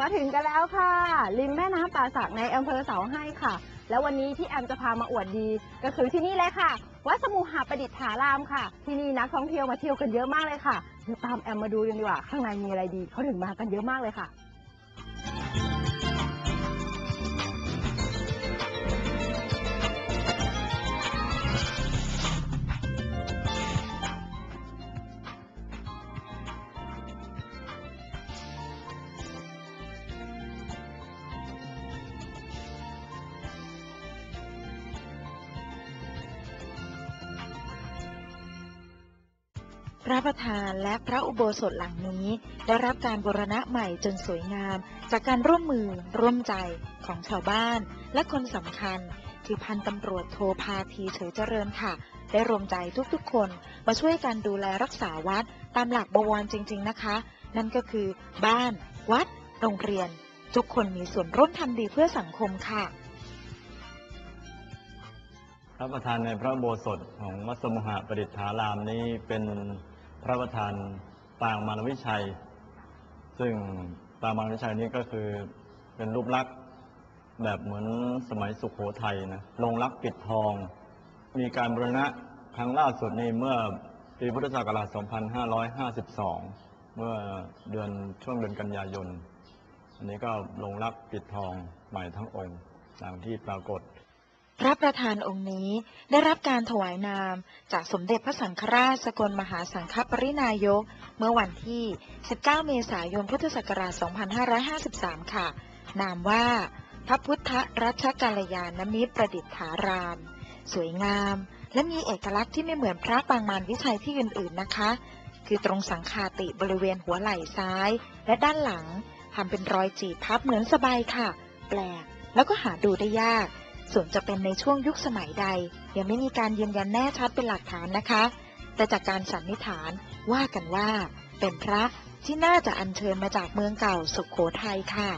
มาถึงกันแล้วค่ะ ริมแม่น้ำป่าสักในอำเภอเสาให้ค่ะ แล้ววันนี้ที่แอมจะพามาอวดดี ก็คือที่นี่เลยค่ะ วัดสมุหประดิษฐารามค่ะ ที่นี่นักท่องเที่ยวมาเที่ยวกันเยอะมากเลยค่ะเดี๋ยวตามแอมมาดูกันดีกว่า ข้างในมีอะไรดีเขาถึงมากันเยอะมากเลยค่ะ พระประธานและพระอุโบสถหลังนี้ ได้รับการบูรณะใหม่จนสวยงาม จากการร่วมมือร่วมใจของชาวบ้าน และคนสำคัญคือพันตำรวจโทพาทีเฉยเจริญค่ะ ได้รวมใจทุกๆ คนมาช่วยกันดูแลรักษาวัด ตามหลักบวรจริง ๆนะคะ นั่นก็คือบ้าน วัด โรงเรียน ทุกคนมีส่วนร่วมทำดีเพื่อสังคมค่ะพระประธานในพระอุโบสถของวัดสมุหประดิษฐารามนี้เป็น พระประธานปางมารวิชัย ซึ่งปางมารวิชัยนี้ก็คือเป็นรูปลักษณ์แบบเหมือนสมัยสุขโขทัยนะลงรักปิดทอง มีการบูรณะครั้งล่าสุดนี้เมื่อปีพุทธศักราช 2552 เมื่อเดือนช่วงเดือนกันยายน อันนี้ก็ลงรักปิดทองใหม่ทั้งองค์ตามที่ปรากฏ พระประธานองค์นี้ได้รับการถวายนามจากสมเด็จพระสังฆราชสกลมหาสังฆปรินายก เมื่อวันที่ 19 เมษายน พุทธศักราช 2553 ค่ะ นามว่า พระพุทธรัชกัลยาณมิตรประดิษฐาราม สวยงาม และมีเอกลักษณ์ที่ไม่เหมือนพระปางมารวิชัยที่อื่นๆนะคะ คือตรงสังคาติบริเวณหัวไหล่ซ้าย และด้านหลังทำเป็นรอยจีบพับเหมือนสบายค่ะ แปลก แล้วก็หาดูได้ยาก ส่วนจะเป็นในช่วงยุคสมัยใด ยังไม่มีการยืนยันแน่ชัดเป็นหลักฐานนะคะ แต่จากการสันนิษฐานว่ากันว่า เป็นพระที่น่าจะอัญเชิญมาจากเมืองเก่าสุขโขทัยค่ะ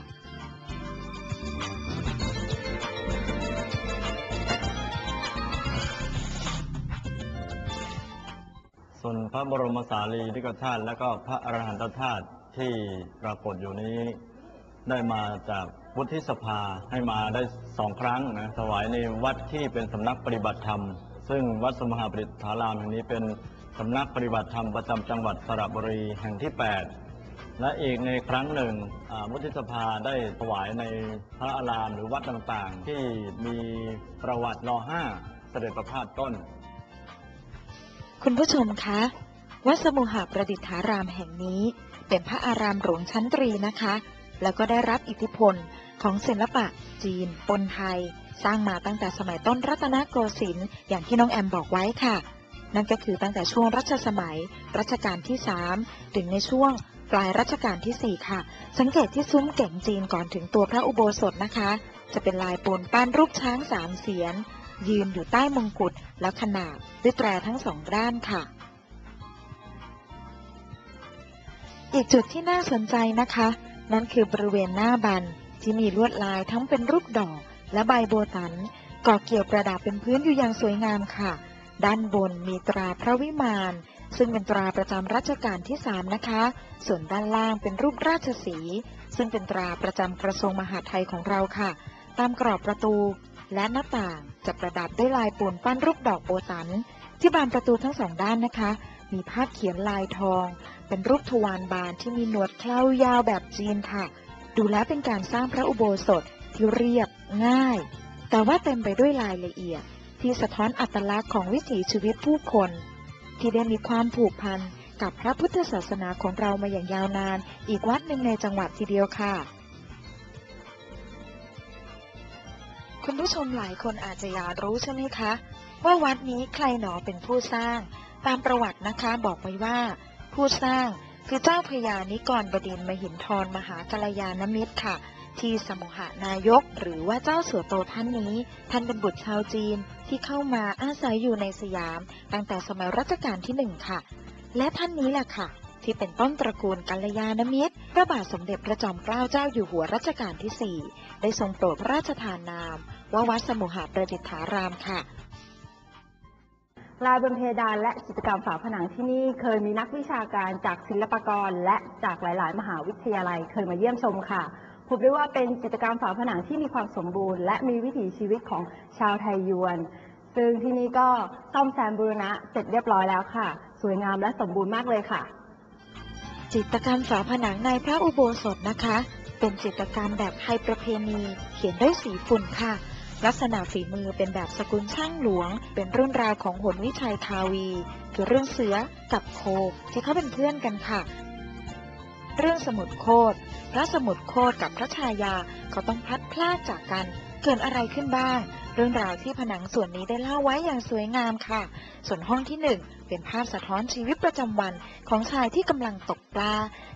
ส่วนพระบรมสารีริกธาตุและก็พระอรหันตธาตุที่ปรากฏอยู่นี้ ได้มาจากวุฒิสภาให้มาได้สองครั้งนะถวายในวัดที่เป็นสำนักปฏิบัติธรรม ซึ่งวัดสมหาปริฐารามแห่งนี้เป็นสำนักปฏิบัติธรรมประจำจังหวัดสระบุรีแห่งที่ 8 และอีกในครั้งหนึ่งอ่าวุฒิสภาได้ถวายในพระอารามหรือวัดต่างๆ ที่มีประวัติรอห้าเสด็จประพาสต้น คุณผู้ชมคะ วัดสมุหาประดิษฐารามแห่งนี้ เป็นพระอารามหลวงชั้นตรีนะคะ แล้วก็ได้รับอิทธิพลของศิลปะ จีน ปนไทย สร้างมาตั้งแต่สมัยต้นรัตนโกสินทร์อย่างที่น้องแอมบอกไว้ค่ะ นั่นก็คือตั้งแต่ช่วงรัชสมัย รัชกาลที่ 3 ถึงในช่วงปลายรัชกาลที่ 4 ค่ะ สังเกตที่ซุ้มเก่งจีนก่อนถึงตัวพระอุโบสถนะคะ จะเป็นลายปูนปั้นรูปช้างสามเสียน ยืนอยู่ใต้มงกุฎแล้วขนาบด้วยแตรทั้งสองด้านค่ะ อีกจุดที่น่าสนใจนะคะ นั่นคือบริเวณหน้าบันที่มีลวดลายทั้งเป็นรูปดอกและใบโบตันก่อเกี่ยวประดับเป็นพื้นอยู่อย่างสวยงามค่ะ ด้านบนมีตราพระวิมาน ซึ่งเป็นตราประจำรัชกาลที่3นะคะ ส่วนด้านล่างเป็นรูปราชสีห์ซึ่งเป็นตราประจำกระทรวงมหาดไทยของเราค่ะ ตามกรอบประตูและหน้าต่างจะประดับด้วยลายปูนปั้นรูปดอกโบตัน ที่บานประตูทั้งสองด้านนะคะ มีภาพเขียนลายทอง เป็นรูปทวารบานที่มีหนวดเครายาวแบบจีนค่ะ ดูแล้วเป็นการสร้างพระอุโบสถที่เรียบง่าย แต่ว่าเต็มไปด้วยรายละเอียด ที่สะท้อนอัตลักษณ์ของวิถีชีวิตผู้คน ที่ได้มีความผูกพันกับพระพุทธศาสนาของเรามาอย่างยาวนาน อีกวัดหนึ่งในจังหวัดทีเดียวค่ะ คุณผู้ชมหลายคนอาจจะอยากรู้ใช่ไหมคะ ว่าวัดนี้ใครหนอเป็นผู้สร้าง ตามประวัตินะคะบอกไว้ว่า ผู้สร้างคือเจ้าพระยานิกรบดินมหินทรมหากัลยาณมิตรค่ะ ที่สมุหานายกหรือว่าเจ้าสัวโตท่านนี้ ท่านเป็นบุตรชาวจีนที่เข้ามาอาศัยอยู่ในสยาม ตั้งแต่สมัยรัชกาลที่หนึ่งค่ะ และท่านนี้แหละค่ะ ที่เป็นต้นตระกูลกัลยาณมิตร พระบาทสมเด็จพระจอมเกล้าเจ้าอยู่หัวรัชกาลที่4ได้ทรงโปรดพระราชทานนามว่าวัดสมุหประดิษฐารามค่ะ ลายบนเพดานและจิตกรรมฝาผนังที่นี่เคยมีนักวิชาการจากศิลปากร และจากหลาย ๆ มหาวิทยาลัยเคยมาเยี่ยมชมค่ะพบได้ว่าเป็นจิตกรรมฝาผนังที่มีความสมบูรณ์ และมีวิถีชีวิตของชาวไทยยวน ซึ่งที่นี่ก็ซ่อมแซมบูรณะเสร็จเรียบร้อยแล้วค่ะ สวยงามและสมบูรณ์มากเลยค่ะ จิตรกรรมฝาผนังในพระอุโบสถนะคะ เป็นจิตรกรรมแบบไทยประเพณี เขียนด้วยสีฝุ่นค่ะ ลักษณะฝีมือเป็นแบบสกุลช่างหลวง เป็นเรื่องราวของหนวิชัยทาวี คือเรื่องเสือกับโคที่เขาเป็นเพื่อนกันค่ะ เรื่องสมุดโคดพระสมุดโคดกับพระชายาเขาต้องพัดพรากจากกัน เกิดอะไรขึ้นบ้าง เรื่องราวที่ผนังส่วนนี้ได้เล่าไว้อย่างสวยงามค่ะ ส่วนห้องที่หนึ่งเป็นภาพสะท้อนชีวิตประจำวันของชายที่กำลังตกปลา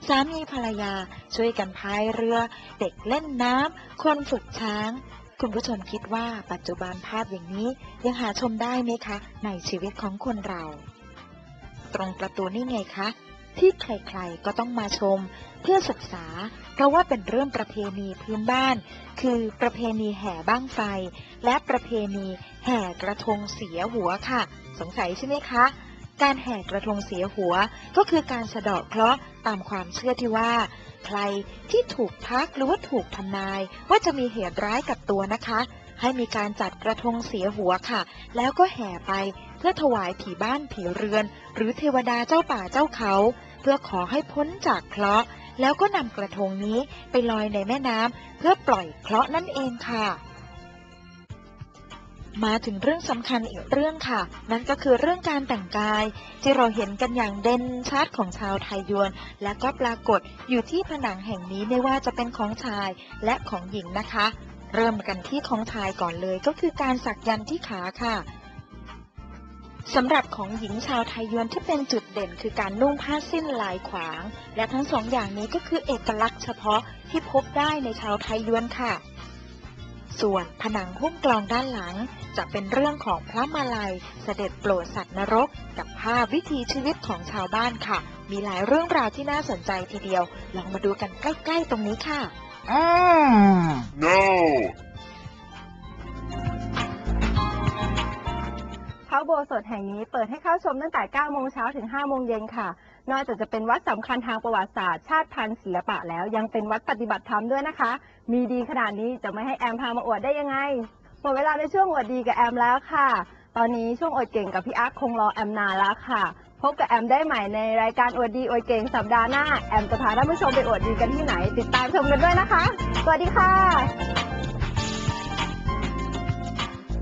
สามีภรรยา ช่วยกันพายเรือ เด็กเล่นน้ำคนฝึกช้าง คุณผู้ชมคิดว่าปัจจุบันภาพอย่างนี้ยังหาชมได้ไหมคะ ในชีวิตของคนเรา ตรงประตูนี่ไงคะ ที่ใครๆก็ต้องมาชม เพื่อศึกษา เพราะว่าเป็นเรื่องประเพณีพื้นบ้าน คือประเพณีแห่บ้างไฟ และประเพณีแห่กระทงเสียหัวค่ะ สงสัยใช่ไหมคะ การแห่กระทงเสียหัวก็คือการสะเดาะเคราะห์ตามความเชื่อที่ว่า ใครที่ถูกทักหรือว่าถูกทำนาย ว่าจะมีเหตุร้ายกับตัวนะคะ ให้มีการจัดกระทงเสียหัวค่ะ แล้วก็แห่ไปเพื่อถวายผีบ้านผีเรือน หรือเทวดาเจ้าป่าเจ้าเขา เพื่อขอให้พ้นจากเคราะห์แล้วก็นำกระทงนี้ไปลอยในแม่น้ำเพื่อปล่อยเคราะห์นั่นเองค่ะ มาถึงเรื่องสำคัญอีกเรื่องค่ะ นั่นก็คือเรื่องการแต่งกาย ที่เราเห็นกันอย่างเด่นชัดของชาวไทยยวน และก็ปรากฏอยู่ที่ผนังแห่งนี้ไม่ว่าจะเป็นของชายและของหญิงนะคะ เริ่มกันที่ของชายก่อนเลยก็คือการสักยันที่ขาค่ะสำหรับของหญิงชาวไทยยวนที่เป็นจุดเด่นคือการนุ่งผ้าสิ้นลายขวาง และทั้งสองอย่างนี้ก็คือเอกลักษณ์เฉพาะที่พบได้ในชาวไทยยวนค่ะ ส่วนผนังหุ้มกลองด้านหลัง จะเป็นเรื่องของพระมาลัย เสด็จโปรดสัตว์นรก กับภาพวิถีชีวิตของชาวบ้านค่ะ มีหลายเรื่องราวที่น่าสนใจทีเดียว ลองมาดูกันใกล้ ๆ ตรงนี้ค่ะ No! พระอุโบสถแห่งนี้เปิดให้เข้าชมตั้งแต่ 9 โมงเช้าถึง 5 โมงเย็นค่ะ นอกจากจะเป็นวัดสำคัญทางประวัติศาสตร์ชาติพันธุ์ศิลปะแล้วยังเป็นวัดปฏิบัติธรรมด้วยนะคะ มีดีขนาดนี้จะไม่ให้แอมพามาอวดได้ยังไงหมดเวลาในช่วงอวดดีกับแอมแล้วค่ะ ตอนนี้ช่วงอวดเก่งกับพี่อาร์ตคงรอแอมนานแล้วค่ะ พบกับแอมได้ใหม่ในรายการอวดดีอวดเก่งสัปดาห์หน้าแอมจะพาท่านผู้ชมไปอวดดีกันที่ไหน ติดตามชมกันด้วยนะคะ สวัสดีค่ะ